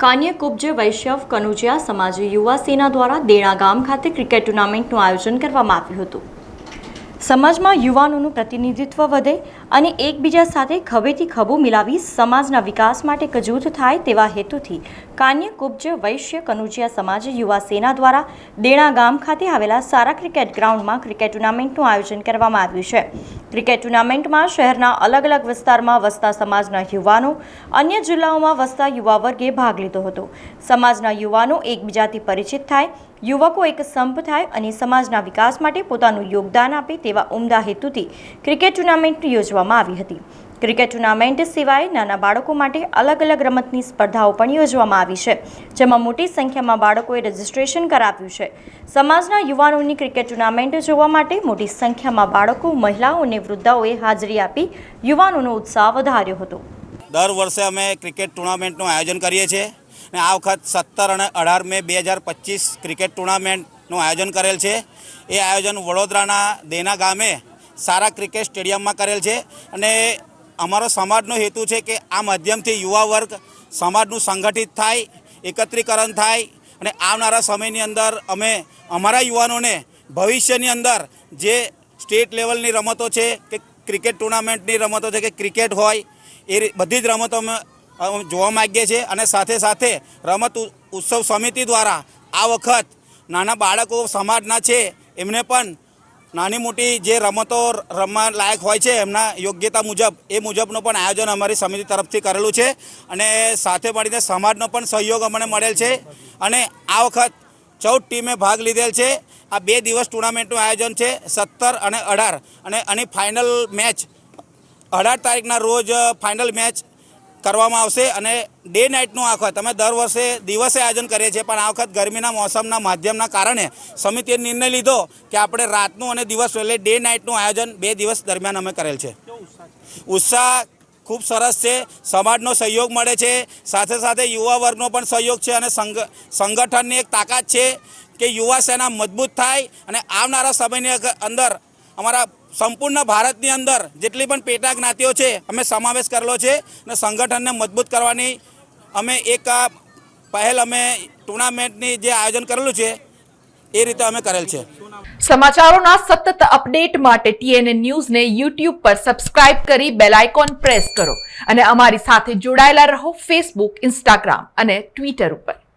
કાન્ય કુબ્જ વૈશ્યવ, કનુજિયા સમાજ યુવા સેના દ્વારા દેણા ગામ ખાતે ક્રિકેટ ટુર્નામેન્ટનું આયોજન કરવામાં આવ્યું હતું. સમાજમાં યુવાનોનું પ્રતિનિધિત્વ વધે અને એકબીજા સાથે ખભેથી ખભો મિલાવી સમાજના વિકાસ માટે કજૂથ થાય તેવા હેતુથી કાન્ય કુબ્જ વૈશ્ય, કનુજિયા સમાજ યુવા સેના દ્વારા દેણા ગામ ખાતે આવેલા સારા ક્રિકેટ ગ્રાઉન્ડમાં ક્રિકેટ ટુર્નામેન્ટનું આયોજન કરવામાં આવ્યું છે. ક્રિકેટ ટુર્નામેન્ટમાં શહેરના અલગ અલગ વિસ્તારમાં વસતા સમાજના યુવાનો અન્ય જિલ્લાઓમાં વસતા યુવા વર્ગે ભાગ લીધો હતો. સમાજના યુવાનો એકબીજાથી પરિચિત થાય, યુવકો એક સંપ થાય અને સમાજના વિકાસ માટે પોતાનું યોગદાન આપે તેવા ઉમદા હેતુથી ક્રિકેટ ટુર્નામેન્ટ યોજવામાં આવી હતી. ક્રિકેટ ટુર્નામેન્ટ સિવાય નાના બાળકો માટે અલગ અલગ રમતની સ્પર્ધાઓ પણ યોજવામાં આવી છે, જેમાં મોટી સંખ્યામાં બાળકોએ રજીસ્ટ્રેશન કરાવ્યું છે. સમાજના યુવાનોની ક્રિકેટ ટુર્નામેન્ટ જોવા માટે મોટી સંખ્યામાં બાળકો, મહિલાઓ અને વૃદ્ધાઓએ હાજરી આપી યુવાનોનો ઉત્સાહ વધાર્યો હતો. દર વર્ષે અમે ક્રિકેટ ટુર્નામેન્ટનું આયોજન કરીએ છીએ અને આ વખત સત્તર અને અઢાર મે બે હજાર પચીસ ક્રિકેટ ટુર્નામેન્ટનું આયોજન કરેલ છે. એ આયોજન વડોદરાના દેના ગામે સારા ક્રિકેટ સ્ટેડિયમમાં કરેલ છે અને અમારો સમાજનો હેતુ છે કે આ માધ્યમથી યુવા વર્ગ સમાજનું સંગઠિત થાય, એકત્રીકરણ થાય અને આવનારા સમયની અંદર અમે અમારા યુવાનોને ભવિષ્યની અંદર જે સ્ટેટ લેવલની રમતો છે કે ક્રિકેટ ટુર્નામેન્ટની રમતો છે કે ક્રિકેટ હોય, એ બધી જ રમતો અમે જોવા માગીએ છીએ અને સાથે સાથે રમત ઉત્સવ સમિતિ દ્વારા આ વખત નાના બાળકો સમાજના છે, એમને પણ નાની મોટી જે રમતો રમવા લાયક હોય છે, એમના યોગ્યતા મુજબ, એ મુજબનું પણ આયોજન અમારી સમિતિ તરફથી કરેલું છે અને સાથે મળીને સમાજનો પણ સહયોગ અમને મળેલ છે અને આ વખત ચૌદ ટીમે ભાગ લીધેલ છે. આ બે દિવસ ટુર્નામેન્ટનું આયોજન છે, સત્તર અને અઢાર અને આની ફાઇનલ મેચ અઢાર તારીખના રોજ ફાઇનલ મેચ કરવામાં આવશે અને ડે નાઇટનું આ વખત. અમે દર વર્ષે દિવસે આયોજન કરીએ છીએ પણ આ વખત ગરમીના મોસમના માધ્યમના કારણે સમિતિએ નિર્ણય લીધો કે આપણે રાતનું અને દિવસ એટલે ડે નાઇટનું આયોજન બે દિવસ દરમિયાન અમે કરેલ છે. ઉત્સાહ ખૂબ સરસ છે સમાજનો સહયોગ મળે છે સાથે સાથે યુવા વર્ગનો પણ સહયોગ છે અને સંગ સંગઠનની એક તાકાત છે કે યુવા સેના મજબૂત થાય અને આવનારા સમયની અંદર અમારા સંપૂર્ણ ભારતની અંદર જેટલી પણ પેટા જ્ઞાતિઓ છે, અમે સમાવેશ કરેલો છે અને સંગઠનને મજબૂત કરવાની અમે એક પહેલ અમે ટુર્નામેન્ટની જે આયોજન કરેલું છે, એ રીતે અમે કરેલ છે. સમાચારોના સતત અપડેટ માટે ટીએનએ ન્યૂઝને યુટ્યુબ પર સબસ્ક્રાઇબ કરી બેલ આઇકોન પ્રેસ કરો અને અમારી સાથે જોડાયેલા રહો ફેસબુક ઇન્સ્ટાગ્રામ અને ટ્વિટર ઉપર.